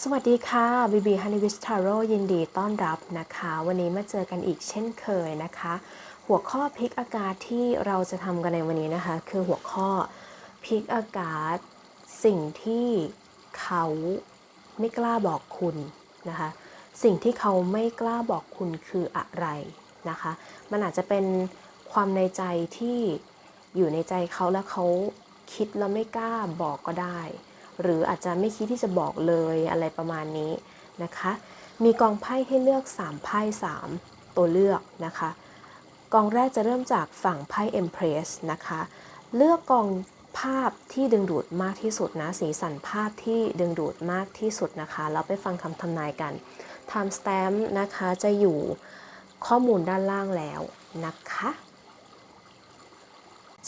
สวัสดีค่ะบีบีฮันนิวิชทาโร่ยินดีต้อนรับนะคะ วันนี้มาเจอกันอีกเช่นเคยนะคะ หัวข้อพิกอากาศที่เราจะทำกันในวันนี้นะคะ คือหัวข้อพิกอากาศ สิ่งที่เขาไม่กล้าบอกคุณนะคะ สิ่งที่เขาไม่กล้าบอกคุณคืออะไรนะคะ มันอาจจะเป็นความในใจที่อยู่ในใจเขาแล้วเขาคิดแล้วไม่กล้าบอกก็ได้ หรืออาจจะไม่คิดที่จะบอกเลยอะไรประมาณนี้นะคะ มีกองไพ่ให้เลือก 3 ไพ่ 3 ตัวเลือกนะคะ กองแรกจะเริ่มจากฝั่งไพ่ Empress นะคะ เลือกกองภาพที่ดึงดูดมากที่สุดนะ สีสันภาพที่ดึงดูดมากที่สุดนะคะ แล้วไปฟังคำทำนายกัน Time Stamp นะคะจะอยู่ข้อมูลด้านล่างแล้วนะคะ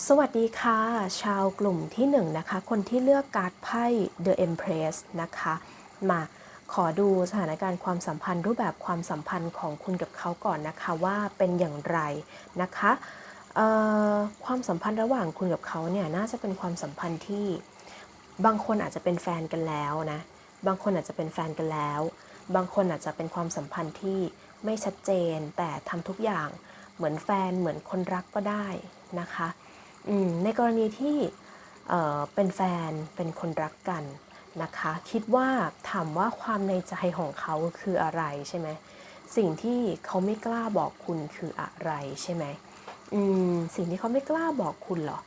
สวัสดีค่ะ ชาวกลุ่มที่1นนะคะ คนที่เลือกการ์ดไพ่ The Empress นะคะ มาขอดูสถานการณ์ความสัมพันธ์รูปแบบความสัมพันธ์ของคุณกับเขาก่อนนะคะว่าเป็นอย่างไรนะคะความสัมพันธ์ระหว่างคุณกับเขาเนี่ยน่าจะเป็นความสัมพันธ์ที่บางคนอาจจะเป็นแฟนกันแล้วนะบางคนอาจจะเป็นแฟนกันแล้ว บางคนอาจจะเป็นความสัมพันธ์ที่ไม่ชัดเจนแต่ทำทุกอย่างเหมือนแฟนเหมือนคนรักก็ได้นะคะ ในกรณีที่เป็นแฟนเป็นคนรักกันนะคะ คิดว่าถามว่าความในใจของเขาคืออะไรใช่ไหมสิ่งที่เขาไม่กล้าบอกคุณคืออะไรใช่ไหมอืมสิ่งที่เขาไม่กล้าบอกคุณเหรอ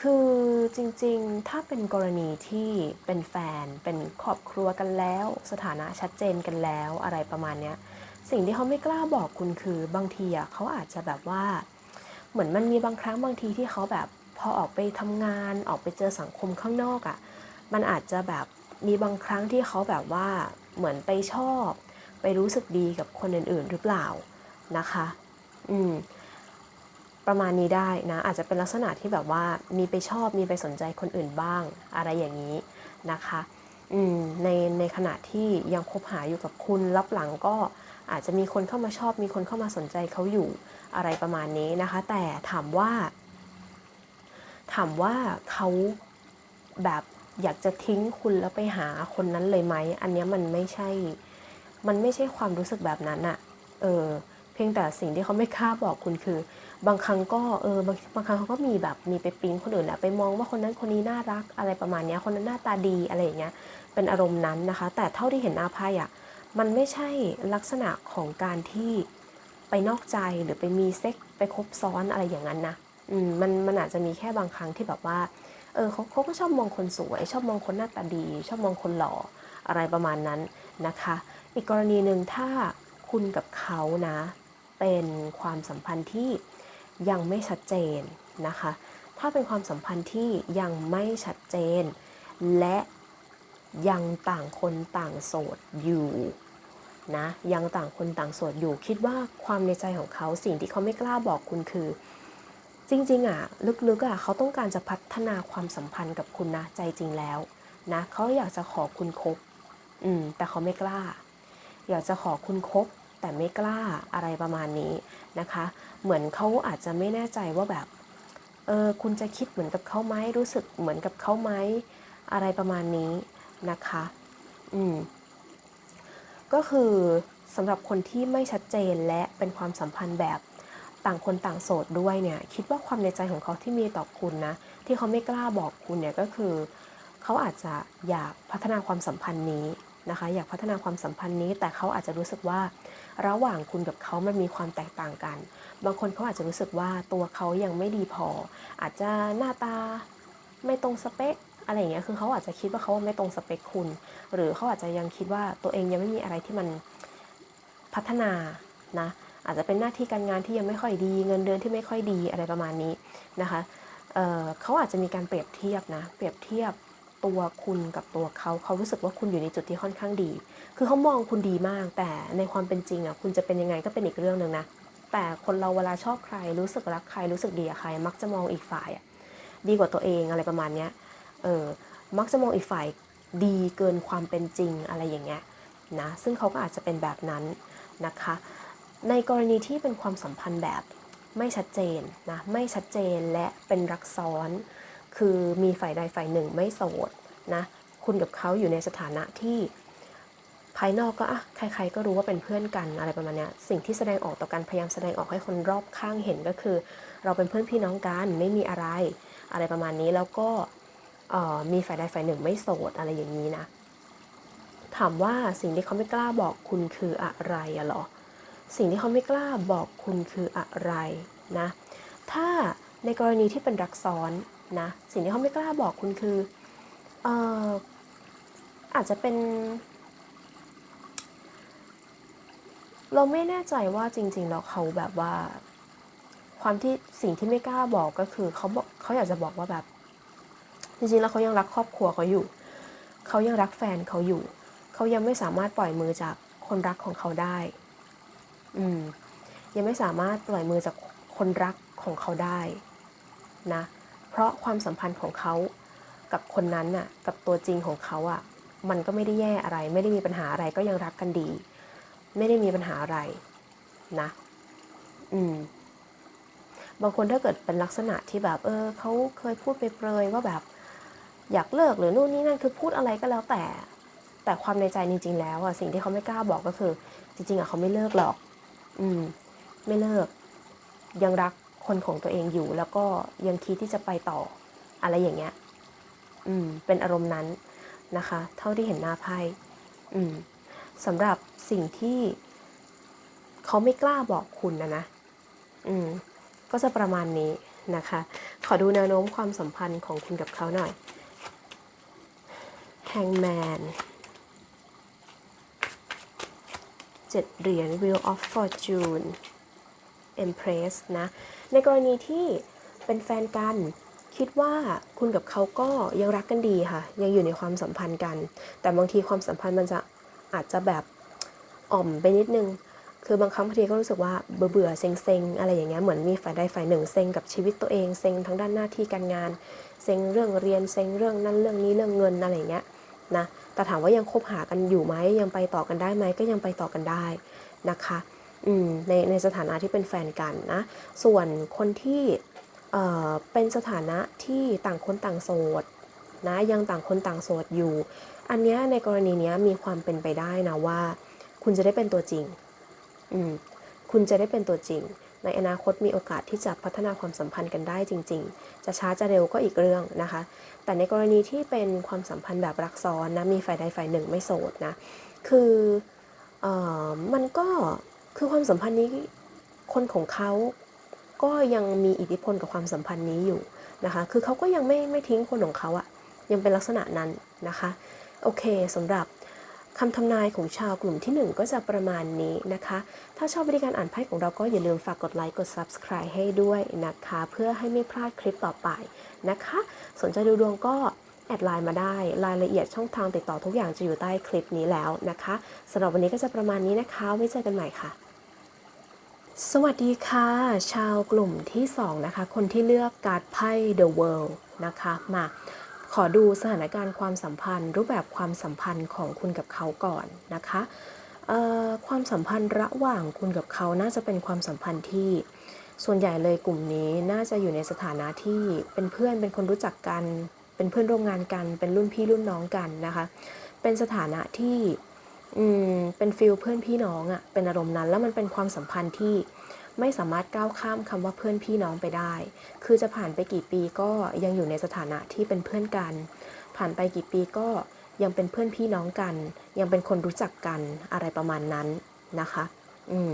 คือจริงๆ ถ้าเป็นกรณีที่เป็นแฟนเป็นครอบครัวกันแล้ว สถานะชัดเจนกันแล้วอะไรประมาณเนี้ย สิ่งที่เขาไม่กล้าบอกคุณคือบางทีอะเขาอาจจะแบบว่า เหมือนมันมีบางครั้งบางทีที่เขาแบบพอออกไปทำงานออกไปเจอสังคมข้างนอกอะ่ะมันอาจจะแบบมีบางครั้งที่เขาแบบว่าเหมือนไปชอบ ไปรู้สึกดีกับคนอื่นๆหรือเปล่านะคะ อืมประมาณนี้ได้นะอาจจะเป็นลักษณะที่แบบว่ามีไปชอบมีไปสนใจคนอื่นบ้าง อะไรอย่างนี้นะคะอืมในในขณะที่ยังคบหาอยู่กับคุณรับหลังก็อาจจะมีคนเข้ามาชอบ มีคนเข้ามาสนใจเขาอยู่ อะไรประมาณนี้นะคะ แต่ถามว่า ถามว่าเขาแบบอยากจะทิ้งคุณแล้วไปหาคนนั้นเลยไหม อันนี้มันไม่ใช่ มันไม่ใช่ความรู้สึกแบบนั้นอะเออ เพียงแต่สิ่งที่เขาไม่กล้าบอกคุณคือ บางครั้งก็เออบางบางครั้งเขาก็มีแบบมีไปปิ๊งคนอื่นแหละไปมองว่าคนนั้นคนนี้น่ารักอะไรประมาณนี้คนนั้นหน้าตาดีอะไรอย่างเงี้ย เป็นอารมณ์นั้นนะคะ แต่เท่าที่เห็นอาภัยอะมันไม่ใช่ลักษณะของการที่ ไปนอกใจหรือไปมีเซ็กไปคบซ้อนอะไรอย่างนั้นนะอืมมันมันอาจจะมีแค่บางครั้งที่แบบว่าเออเขาเขาก็ชอบมองคนสวย ชอบมองคนหน้าตาดี ชอบมองคนหล่ออะไรประมาณนั้นนะคะ อีกกรณีหนึ่งถ้าคุณกับเขานะ เป็นความสัมพันธ์ที่ยังไม่ชัดเจนนะคะ ถ้าเป็นความสัมพันธ์ที่ยังไม่ชัดเจน และยังต่างคนต่างโสดอยู่ นะยังต่างคนต่างโสดอยู่ คิดว่าความในใจของเขาสิ่งที่เขาไม่กล้าบอกคุณคือ จริงๆอะลึกๆอะเขาต้องการจะพัฒนาความสัมพันธ์กับคุณนะใจจริงแล้วนะเขาอยากจะขอคุณคบอืมแต่เขาไม่กล้า อยากจะขอคุณคบแต่ไม่กล้าอะไรประมาณนี้นะคะ เหมือนเขาอาจจะไม่แน่ใจว่าแบบเออคุณจะคิดเหมือนกับเขาไหมรู้สึกเหมือนกับเขาไหมอะไรประมาณนี้นะคะ อืม ก็คือสำหรับคนที่ไม่ชัดเจนและเป็นความสัมพันธ์แบบต่างคนต่างโสดด้วยเนี่ยคิดว่าความในใจของเขาที่มีต่อคุณนะ ที่เขาไม่กล้าบอกคุณเนี่ยก็คือ เขาอาจจะอยากพัฒนาความสัมพันธ์นี้นะคะ อยากพัฒนาความสัมพันธ์นี้ แต่เขาอาจจะรู้สึกว่าระหว่างคุณกับเขามันมีความแตกต่างกัน บางคนเขาอาจจะรู้สึกว่าตัวเขายังไม่ดีพอ อาจจะหน้าตาไม่ตรงสเปค อะไรอย่างเงี้ยคือเขาอาจจะคิดว่าเขาไม่ตรงสเปคคุณ หรือเขาอาจจะยังคิดว่าตัวเองยังไม่มีอะไรที่มันพัฒนานะอาจจะเป็นหน้าที่การงานที่ยังไม่ค่อยดี เงินเดือนที่ไม่ค่อยดีอะไรประมาณนี้นะคะเเขาอาจจะมีการเปรียบเทียบนะเปรียบเทียบตัวคุณกับตัวเขาเขารู้สึกว่าคุณอยู่ในจุดที่ค่อนข้างดี คือเขามองคุณดีมาก แต่ในความเป็นจริงอะคุณจะเป็นยังไงก็เป็นอีกเรื่องหนึ่งนะแต่คนเราเวลาชอบใครรู้สึกรักใครรู้สึกดีกับใคร มักจะมองอีกฝ่ายอะดีกว่าตัวเองอะไรประมาณเนี้ย เออมักจะมองอีกฝ่ายดีเกินความเป็นจริงอะไรอย่างเงี้ยนะซึ่งเขาก็อาจจะเป็นแบบนั้นนะคะ ในกรณีที่เป็นความสัมพันธ์แบบไม่ชัดเจนนะไม่ชัดเจนและเป็นรักซ้อน คือมีฝ่ายใดฝ่ายหนึ่งไม่โสดนะคุณกับเขาอยู่ในสถานะที่ภายนอกก็อะใครๆก็รู้ว่าเป็นเพื่อนกันอะไรประมาณเนี้ยสิ่งที่แสดงออกต่อกันพยายามแสดงออกให้คนรอบข้างเห็นก็คือ เราเป็นเพื่อนพี่น้องกันไม่มีอะไรอะไรประมาณนี้แล้วก็ มีฝ่ายใดฝ่ายหนึ่งไม่โสดอะไรอย่างนี้นะ ถามว่าสิ่งที่เขาไม่กล้าบอกคุณคืออะไรอะเหรอ สิ่งที่เขาไม่กล้าบอกคุณคืออะไรนะ ถ้าในกรณีที่เป็นรักซ้อนนะ สิ่งที่เขาไม่กล้าบอกคุณคือเอ่ออาจจะเป็น เราไม่แน่ใจว่าจริงๆแล้วเขาแบบว่า ความที่สิ่งที่ไม่กล้าบอกก็คือเขาบอกเขาอยากจะบอกว่าแบบ จริงๆแล้วเขายังรักครอบครัวเขาอยู่ เขายังรักแฟนเขาอยู่ เขายังไม่สามารถปล่อยมือจากคนรักของเขาได้ อืม ยังไม่สามารถปล่อยมือจากคนรักของเขาได้นะ เพราะความสัมพันธ์ของเขากับคนนั้นน่ะ กับตัวจริงของเขาอะ มันก็ไม่ได้แย่อะไร ไม่ได้มีปัญหาอะไรก็ยังรักกันดี ไม่ได้มีปัญหาอะไรนะ อืม บางคนถ้าเกิดเป็นลักษณะที่แบบ เออเขาเคยพูดไปเปรยว่าแบบ อยากเลิกหรือนู่นนี่นั่นคือพูดอะไรก็แล้วแต่ แต่ความในใจจริง ๆ แล้วอะสิ่งที่เขาไม่กล้าบอกก็คือ จริง ๆอะเขาไม่เลิกหรอก อืม ไม่เลิก ยังรักคนของตัวเองอยู่ แล้วก็ยังคิดที่จะไปต่อ อะไรอย่างเงี้ย อืม เป็นอารมณ์นั้นนะคะ เท่าที่เห็นหน้าไพ่อืมสำหรับสิ่งที่เขาไม่กล้าบอกคุณนะนะ อืม ก็จะประมาณนี้นะคะ ขอดูแนวโน้มความสัมพันธ์ของคุณกับเขาหน่อย Hangman เจ็ดเหรียญ Wheel of Fortune Empress นะ ในกรณีที่เป็นแฟนกันคิดว่าคุณกับเขาก็ยังรักกันดีค่ะ ยังอยู่ในความสัมพันธ์กัน แต่บางทีความสัมพันธ์มันจะอาจจะแบบอ่อมไปนิดนึง คือบางครั้งบางทีก็รู้สึกว่าเบื่อเบื่อเซ็งเซ็งอะไรอย่างเงี้ยเหมือนมีฝ่ายใดฝ่ายหนึ่งเซ็งกับชีวิตตัวเองเซ็งทั้งด้านหน้าที่การงานเซ็งเรื่องเรียนเซ็งเรื่องนั้นเรื่องนี้เรื่องเงินอะไรอย่างเงี้ย นะแต่ถามว่ายังคบหากันอยู่ไหมยังไปต่อกันได้ไหมก็ยังไปต่อกันได้นะคะในในสถานะที่เป็นแฟนกันนะส่วนคนที่เเป็นสถานะที่ต่างคนต่างโสดนะยังต่างคนต่างโสดอยู่ อันนี้ในกรณีนี้มีความเป็นไปได้นะว่า คุณจะได้เป็นตัวจริง อืมคุณจะได้เป็นตัวจริง ในอนาคตมีโอกาสที่จะพัฒนาความสัมพันธ์กันได้จริง ๆ จะช้าจะเร็วก็อีกเรื่องนะคะ แต่ในกรณีที่เป็นความสัมพันธ์แบบรักซ้อนนะมีฝ่ายใดฝ่ายหนึ่งไม่โสดนะคือออมันก็คือความสัมพันธ์นี้คนของเขาก็ยังมีอิทธิพลกับความสัมพันธ์นี้อยู่นะคะ คือเขาก็ยังไม่ไม่ทิ้งคนของเขาอะยังเป็นลักษณะนั้นนะคะ โอเคสำหรับ คำทำนายของชาวกลุ่มที่ 1 ก็จะประมาณนี้นะคะ ถ้าชอบวิธีการอ่านไพ่ของเราก็อย่าลืมฝากกดไลค์ กด Subscribe ให้ด้วยนะคะ เพื่อให้ไม่พลาดคลิปต่อไปนะคะ สนใจดูดวงก็แอดไลน์มาได้ รายละเอียดช่องทางติดต่อทุกอย่างจะอยู่ใต้คลิปนี้แล้วนะคะสำหรับวันนี้ก็จะประมาณนี้นะคะ ไว้เจอกันใหม่ค่ะ สวัสดีค่ะ ชาวกลุ่มที่ 2 นะคะ คนที่เลือกการ์ดไพ่ The World นะคะ มา อดูสถานการณ์ความสัมพันธ์ รูปแบบความสัมพันธ์ของคุณกับเขาก่อนนะคะความสัมพันธ์ระหว่างคุณกับเขาน่าจะเป็นความสัมพันธ์ที่ส่วนใหญ่เลยกลุ่มนี้น่าจะอยู่ในสถานะที่เป็นเพื่อนเป็นคนรู้จักกัน เป็นเพื่อนร่วมงานกัน เป็นรุ่นพี่รุ่นน้องกันนะคะ เป็นสถานะที่เป็นฟิลเพื่อนพี่น้องอะ่ะเป็นอารมณ์นั้น แล้วมันเป็นความสัมพันธ์ที่ ไม่สามารถก้าวข้ามคำว่าเพื่อนพี่น้องไปได้ คือจะผ่านไปกี่ปีก็ยังอยู่ในสถานะที่เป็นเพื่อนกัน ผ่านไปกี่ปีก็ยังเป็นเพื่อนพี่น้องกัน ยังเป็นคนรู้จักกันอะไรประมาณนั้นนะคะ อืม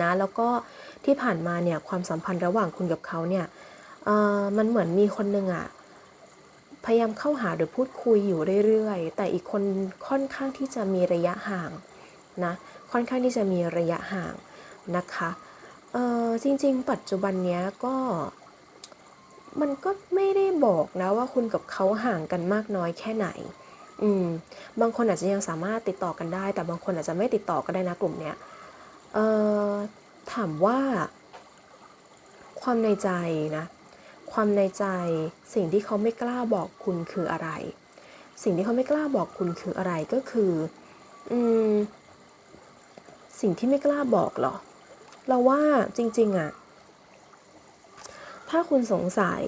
นะแล้วก็ที่ผ่านมาเนี่ยความสัมพันธ์ระหว่างคุณกับเขาเนี่ยมันเหมือนมีคนหนึ่งอะพยายามเข้าหาหรือพูดคุยอยู่เรื่อยๆ แต่อีกคนค่อนข้างที่จะมีระยะห่างนะค่อนข้างที่จะมีระยะห่าง นะคะเออจริง ๆ ปัจจุบันเนี้ยก็มันก็ไม่ได้บอกนะว่าคุณกับเขาห่างกันมากน้อยแค่ไหน อืม บางคนอาจจะยังสามารถติดต่อกันได้ แต่บางคนอาจจะไม่ติดต่อก็ได้นะกลุ่มเนี้ย เอ่อ ถามว่า ความในใจนะ ความในใจ สิ่งที่เขาไม่กล้าบอกคุณคืออะไร สิ่งที่เขาไม่กล้าบอกคุณคืออะไรก็คือ อืม สิ่งที่ไม่กล้าบอกเหรอ เราว่าจริงๆอะถ้าคุณสงสัย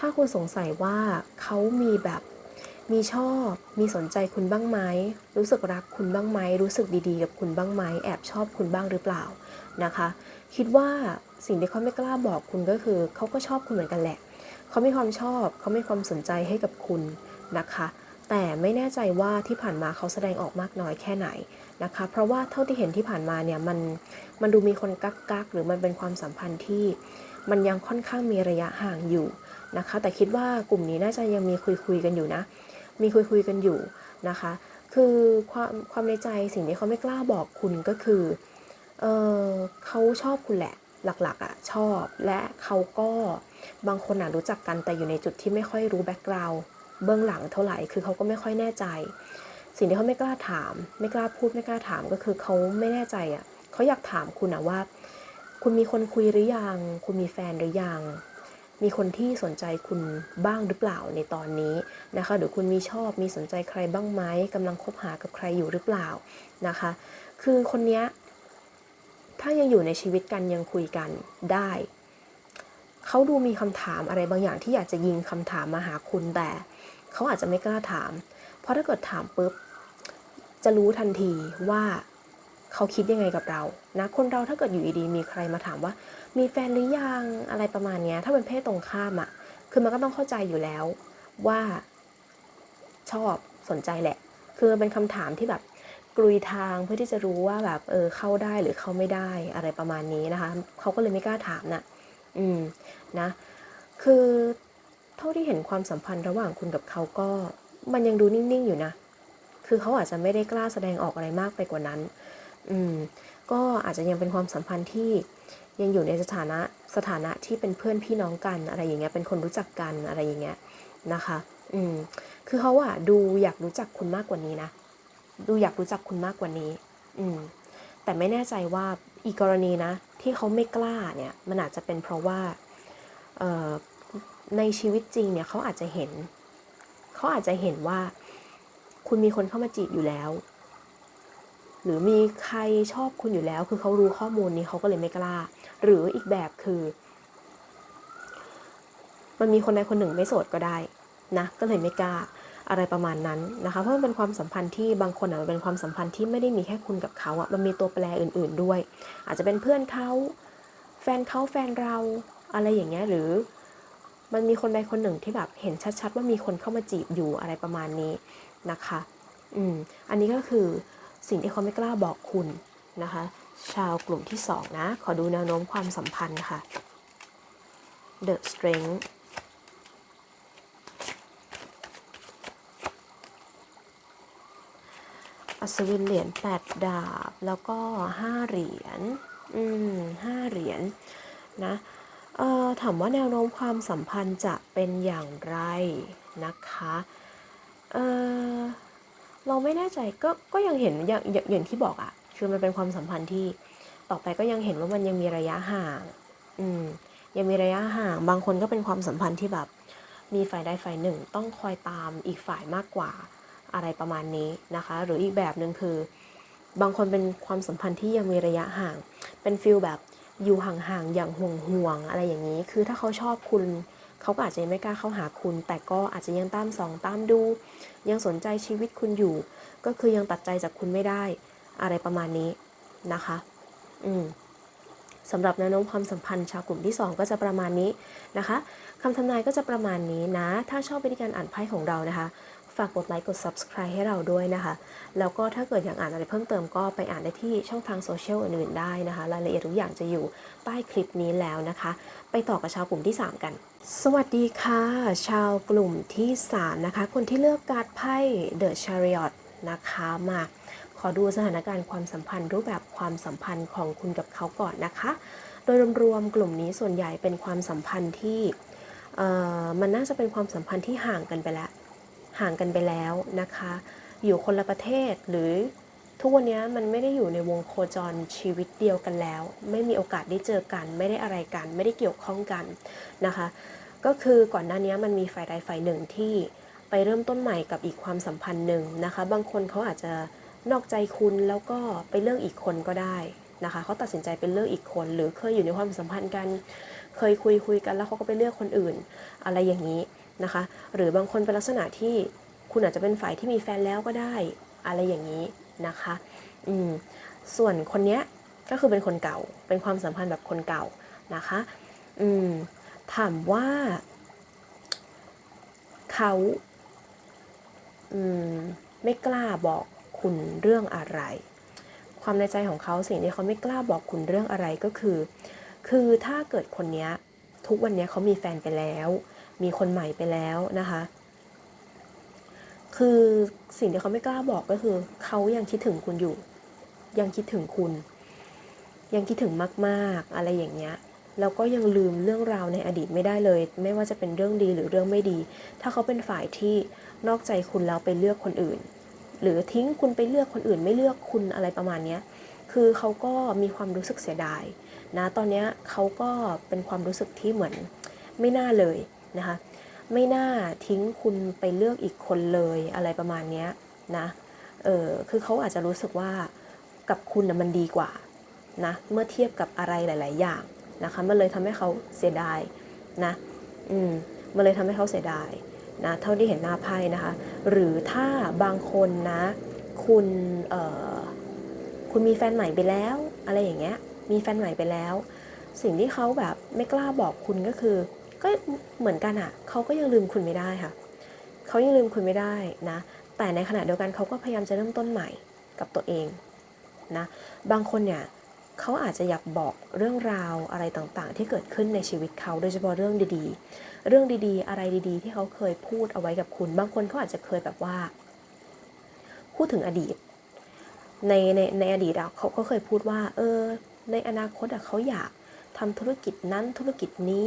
ถ้าคุณสงสัยว่าเขามีแบบมีชอบ มีสนใจคุณบ้างไหม รู้สึกรักคุณบ้างไหม รู้สึกดีๆ กับคุณบ้างไหม แอบชอบคุณบ้างหรือเปล่านะคะ คิดว่าสิ่งที่เขาไม่กล้าบอกคุณก็คือ เขาก็ชอบคุณเหมือนกันแหละ เขามีความชอบ เขามีความสนใจให้กับคุณนะคะ แต่ไม่แน่ใจว่าที่ผ่านมาเขาแสดงออกมากน้อยแค่ไหน นะคะ เพราะว่าเท่าที่เห็นที่ผ่านมาเนี่ยมันมันดูมีคนกักกักหรือมันเป็นความสัมพันธ์ที่มันยังค่อนข้างมีระยะห่างอยู่นะคะ แต่คิดว่ากลุ่มนี้น่าจะยังมีคุยคุยกันอยู่นะ มีคุยคุยกันอยู่นะคะ คือความความในใจสิ่งที่เขาไม่กล้าบอกคุณก็คือเออเขาชอบคุณแหละหลักๆอะชอบและเขาก็บางคนอะรู้จักกันแต่อยู่ในจุดที่ไม่ค่อยรู้แบ็กกราวด์เบื้องหลังเท่าไหร่คือเขาก็ไม่ค่อยแน่ใจ สิ่งที่เขาไม่กล้าถาม ไม่กล้าพูดไม่กล้าถามก็คือเขาไม่แน่ใจอะเขาอยากถามคุณอะว่า คุณมีคนคุยหรือยัง คุณมีแฟนหรือยัง มีคนที่สนใจคุณบ้างหรือเปล่าในตอนนี้นะคะหรือคุณมีชอบมีสนใจใครบ้างไหมกำลังคบหากับใครอยู่หรือเปล่านะคะ คือคนเนี้ยถ้ายังอยู่ในชีวิตกันยังคุยกันได้เขาดูมีคำถามอะไรบางอย่างที่อยากจะยิงคำถามมาหาคุณแต่เขาอาจจะไม่กล้าถาม เพราะถ้าเกิดถามปุ๊บจะรู้ทันทีว่าเขาคิดยังไงกับเรานะคนเราถ้าเกิดอยู่ดีๆมีใครมาถามว่า มีแฟนหรือยังอะไรประมาณนี้ถ้าเป็นเพศตรงข้ามอะ่ะคือมันก็ต้องเข้าใจอยู่แล้วว่าชอบสนใจแหละ คือเป็นคำถามที่แบบกลุยทางเพื่อที่จะรู้ว่าแบบเออเข้าได้หรือเข้าไม่ได้อะไรประมาณนี้นะคะเขาก็เลยไม่กล้าถามน่ะอืมนะ คือเท่าที่เห็นความสัมพันธ์ระหว่างคุณกับเขาก็ มันยังดูนิ่งๆอยู่นะ คือเขาอาจจะไม่ได้กล้าแสดงออกอะไรมากไปกว่านั้น อืม ก็อาจจะยังเป็นความสัมพันธ์ที่ยังอยู่ในสถานะสถานะที่เป็นเพื่อนพี่น้องกันอะไรอย่างเงี้ย เป็นคนรู้จักกันอะไรอย่างเงี้ยนะคะ อืม คือเขาอะดูอยากรู้จักคุณมากกว่านี้นะ ดูอยากรู้จักคุณมากกว่านี้ อืม แต่ไม่แน่ใจว่าอีกกรณีนะ ที่เขาไม่กล้าเนี่ย มันอาจจะเป็นเพราะว่าในชีวิตจริงเนี่ยเขาอาจจะเห็น เขาอาจจะเห็นว่า คุณมีคนเข้ามาจีบอยู่แล้ว หรือมีใครชอบคุณอยู่แล้ว คือเขารู้ข้อมูลนี้เขาก็เลยไม่กล้า หรืออีกแบบคือ มันมีคนใดคนหนึ่งไม่โสดก็ได้นะก็เลยไม่กล้าอะไรประมาณนั้นนะคะ เพราะมันเป็นความสัมพันธ์ที่บางคนอะมันเป็นความสัมพันธ์ที่ไม่ได้มีแค่คุณกับเขาอะมันมีตัวแปรอื่น ๆด้วย อาจจะเป็นเพื่อนเขาแฟนเขาแฟนเราอะไรอย่างเงี้ยหรือ มันมีคนใดคนหนึ่งที่แบบเห็นชัดๆ ว่ามีคนเข้ามาจีบอยู่อะไรประมาณนี้นะคะ อืม อันนี้ก็คือสิ่งที่เขาไม่กล้าบอกคุณนะคะ ชาวกลุ่มที่สองนะ ขอดูแนวโน้มความสัมพันธ์ค่ะ The Strength อัศวินเหรียญแปดดาบ แล้วก็ห้าเหรียญ อืมห้าเหรียญนะ ถามว่าแนวโน้มความสัมพันธ์จะเป็นอย่างไรนะคะเเราไม่แน่ใจก็ก็ยังเห็นอย่างอย่างอย่างที่บอกอะคือมันเป็นความสัมพันธ์ที่ต่อไปก็ยังเห็นว่ามันยังมีระยะห่าง อืมยังมีระยะห่าง บางคนก็เป็นความสัมพันธ์ที่แบบ มีฝ่ายใดฝ่ายหนึ่ง ต้องคอยตามอีกฝ่ายมากกว่าอะไรประมาณนี้นะคะ หรืออีกแบบหนึ่งคือ บางคนเป็นความสัมพันธ์ที่ยังมีระยะห่าง เป็นฟิลแบบ อยู่ห่างๆอย่างห่วงๆอะไรอย่างนี้ คือถ้าเขาชอบคุณเขาก็อาจจะยังไม่กล้าเข้าหาคุณ แต่ก็อาจจะยังตามสองตามดู ยังสนใจชีวิตคุณอยู่ ก็คือยังตัดใจจากคุณไม่ได้ อะไรประมาณนี้นะคะ อืมสำหรับแนวโน้มความสัมพันธ์ชาวกลุ่มที่ 2 ก็จะประมาณนี้นะคะคำทำนายก็จะประมาณนี้นะ ถ้าชอบวิธีการอ่านไพ่ของเรานะคะ ฝากกดไลค์กด subscribe ให้เราด้วยนะคะ แล้วก็ถ้าเกิดอยากอ่านอะไรเพิ่มเติมก็ไปอ่านได้ที่ช่องทางโซเชียลอื่นๆได้นะคะ รายละเอียดทุกอย่างจะอยู่ใต้คลิปนี้แล้วนะคะ ไปต่อกับชาวกลุ่มที่ 3 กัน สวัสดีค่ะ ชาวกลุ่มที่ 3 นะคะ คนที่เลือกการ์ดไพ่ The Chariot นะคะมาขอดูสถานการณ์ความสัมพันธ์รูปแบบความสัมพันธ์ของคุณกับเขาก่อนนะคะ โดยรวมๆกลุ่มนี้ส่วนใหญ่เป็นความสัมพันธ์ที่มันน่าจะเป็นความสัมพันธ์ที่ห่างกันไปแล้ว ห่างกันไปแล้วนะคะ อยู่คนละประเทศหรือทุกวันนี้มันไม่ได้อยู่ในวงโคจรชีวิตเดียวกันแล้ว ไม่มีโอกาสได้เจอกัน ไม่ได้อะไรกัน ไม่ได้เกี่ยวข้องกันนะคะ ก็คือก่อนหน้านี้มันมีฝ่ายใดฝ่ายหนึ่งที่ไปเริ่มต้นใหม่กับอีกความสัมพันธ์หนึ่งนะคะ บางคนเขาอาจจะนอกใจคุณแล้วก็ไปเลิกอีกคนก็ได้นะคะเขาตัดสินใจเป็นเลิกอีกคน หรือเคยอยู่ในความสัมพันธ์กัน เคยคุยคุยกันแล้วเขาก็ไปเลือกคนอื่น อะไรอย่างนี้ นะคะ หรือบางคนเป็นลักษณะที่คุณอาจจะเป็นฝ่ายที่มีแฟนแล้วก็ได้อะไรอย่างนี้นะคะอืมส่วนคนเนี้ยก็คือเป็นคนเก่า เป็นความสัมพันธ์แบบคนเก่านะคะอืมถามว่าเขาอืมไม่กล้าบอกคุณเรื่องอะไร ความในใจของเขาสิ่งที่เขาไม่กล้าบอกคุณเรื่องอะไรก็คือ คือถ้าเกิดคนเนี้ยทุกวันเนี้ยเขามีแฟนไปแล้ว มีคนใหม่ไปแล้วนะคะ คือสิ่งที่เขาไม่กล้าบอกก็คือเขายังคิดถึงคุณอยู่ ยังคิดถึงคุณ ยังคิดถึงมากๆ อะไรอย่างเงี้ยแล้วก็ยังลืมเรื่องราวในอดีตไม่ได้เลย ไม่ว่าจะเป็นเรื่องดีหรือเรื่องไม่ดี ถ้าเขาเป็นฝ่ายที่นอกใจคุณแล้วไปเลือกคนอื่น หรือทิ้งคุณไปเลือกคนอื่น ไม่เลือกคุณอะไรประมาณเนี้ยคือเขาก็มีความรู้สึกเสียดายนะตอนนี้เขาก็เป็นความรู้สึกที่เหมือนไม่น่าเลย นะคะ ไม่น่าทิ้งคุณไปเลือกอีกคนเลยอะไรประมาณนี้นะ เออคือเขาอาจจะรู้สึกว่ากับคุณนะมันดีกว่านะ เมื่อเทียบกับอะไรหลาย ๆ อย่างนะคะ มันเลยทำให้เขาเสียดายนะ อืม มันเลยทำให้เขาเสียดายนะ เท่าที่เห็นหน้าไพ่นะคะ หรือถ้าบางคนนะ คุณ เอ่อ คุณมีแฟนใหม่ไปแล้ว อะไรอย่างเงี้ย มีแฟนใหม่ไปแล้ว สิ่งที่เขาแบบไม่กล้าบอกคุณก็คือ ก็เหมือนกันอะ่ะเขาก็ยังลืมคุณไม่ได้ค่ะเขายังลืมคุณไม่ได้นะ แต่ในขณะเดียวกันเขาก็พยายามจะเริ่มต้นใหม่กับตัวเองนะบางคนเนี่ยเขาอาจจะอยากบอกเรื่องราวอะไรต่างๆ ที่เกิดขึ้นในชีวิตเขาโดยเฉพาะเรื่องดีๆ เรื่องดีๆ อะไรดีๆ ที่เขาเคยพูดเอาไว้กับคุณ บางคนเขาอาจจะเคยแบบว่า พูดถึงอดีต ในในในอดีตอะเขาเคยพูดว่า เออ ในอนาคตเขาอยากทำธุรกิจนั้นธุรกิจนี้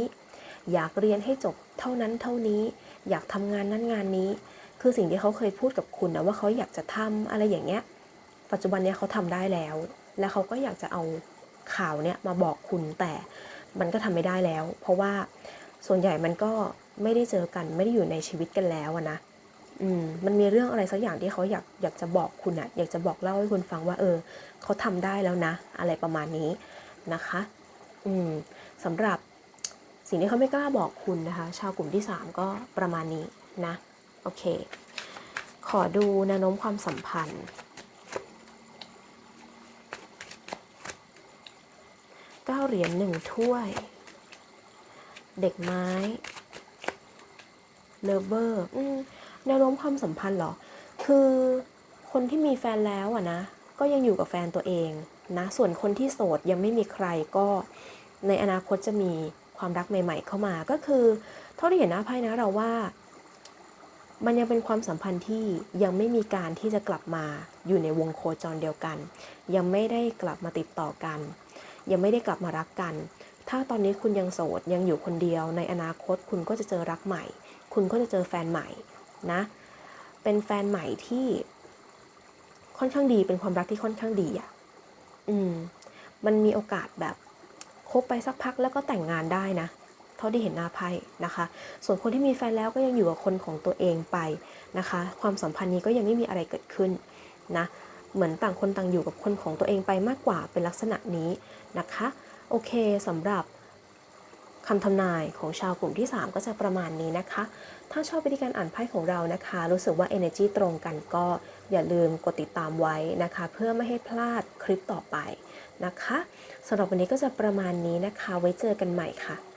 อยากเรียนให้จบเท่านั้นเท่านี้ อยากทำงานนั้นงานนี้ คือสิ่งที่เขาเคยพูดกับคุณนะว่าเขาอยากจะทำอะไรอย่างเงี้ย ปัจจุบันเนี้ยเขาทำได้แล้ว และเขาก็อยากจะเอาข่าวเนี้ยมาบอกคุณแต่มันก็ทำไม่ได้แล้ว เพราะว่าส่วนใหญ่มันก็ไม่ได้เจอกันไม่ได้อยู่ในชีวิตกันแล้วนะอืมมันมีเรื่องอะไรสักอย่างที่เขาอยากอยากจะบอกคุณอะอยากจะบอกเล่าให้คุณฟังว่า เออเขาทำได้แล้วนะ อะไรประมาณนี้นะคะ อืมสำหรับ สิ่งที่เขาไม่กล้าบอกคุณนะคะ ชาวกลุ่มที่ 3 ก็ประมาณนี้นะ โอเค ขอดูแนวโน้มความสัมพันธ์ เก้าเหรียญหนึ่งถ้วย เด็กไม้เลเวอร์แนวโน้มความสัมพันธ์เหรอ คือคนที่มีแฟนแล้วอะนะ ก็ยังอยู่กับแฟนตัวเองนะ ส่วนคนที่โสดยังไม่มีใครก็ในอนาคตจะมี ความรักใหม่ ๆ เข้ามาก็คือ เท่าที่เห็นหน้าไพ่นะเราว่า มันยังเป็นความสัมพันธ์ที่ยังไม่มีการที่จะกลับมาอยู่ในวงโคจรเดียวกัน ยังไม่ได้กลับมาติดต่อกัน ยังไม่ได้กลับมารักกัน ถ้าตอนนี้คุณยังโสดยังอยู่คนเดียว ในอนาคตคุณก็จะเจอรักใหม่ คุณก็จะเจอแฟนใหม่นะ เป็นแฟนใหม่ที่ค่อนข้างดีเป็นความรักที่ค่อนข้างดีอะ อืม มันมีโอกาสแบบ คบไปสักพักแล้วก็แต่งงานได้นะ เท่าที่เห็นหน้าไพ่นะคะ ส่วนคนที่มีแฟนแล้วก็ยังอยู่กับคนของตัวเองไปนะคะ ความสัมพันธ์นี้ก็ยังไม่มีอะไรเกิดขึ้นนะ เหมือนต่างคนต่างอยู่กับคนของตัวเองไปมากกว่าเป็นลักษณะนี้นะคะ โอเคสำหรับคำทำนายของชาวกลุ่มที่ 3 ก็จะประมาณนี้นะคะ ถ้าชอบวิธีการอ่านไพ่ของเรานะคะ รู้สึกว่า Energy ตรงกันก็อย่าลืมกดติดตามไว้นะคะ เพื่อไม่ให้พลาดคลิปต่อไป นะคะสำหรับวันนี้ก็จะประมาณนี้นะคะ ไว้เจอกันใหม่ค่ะ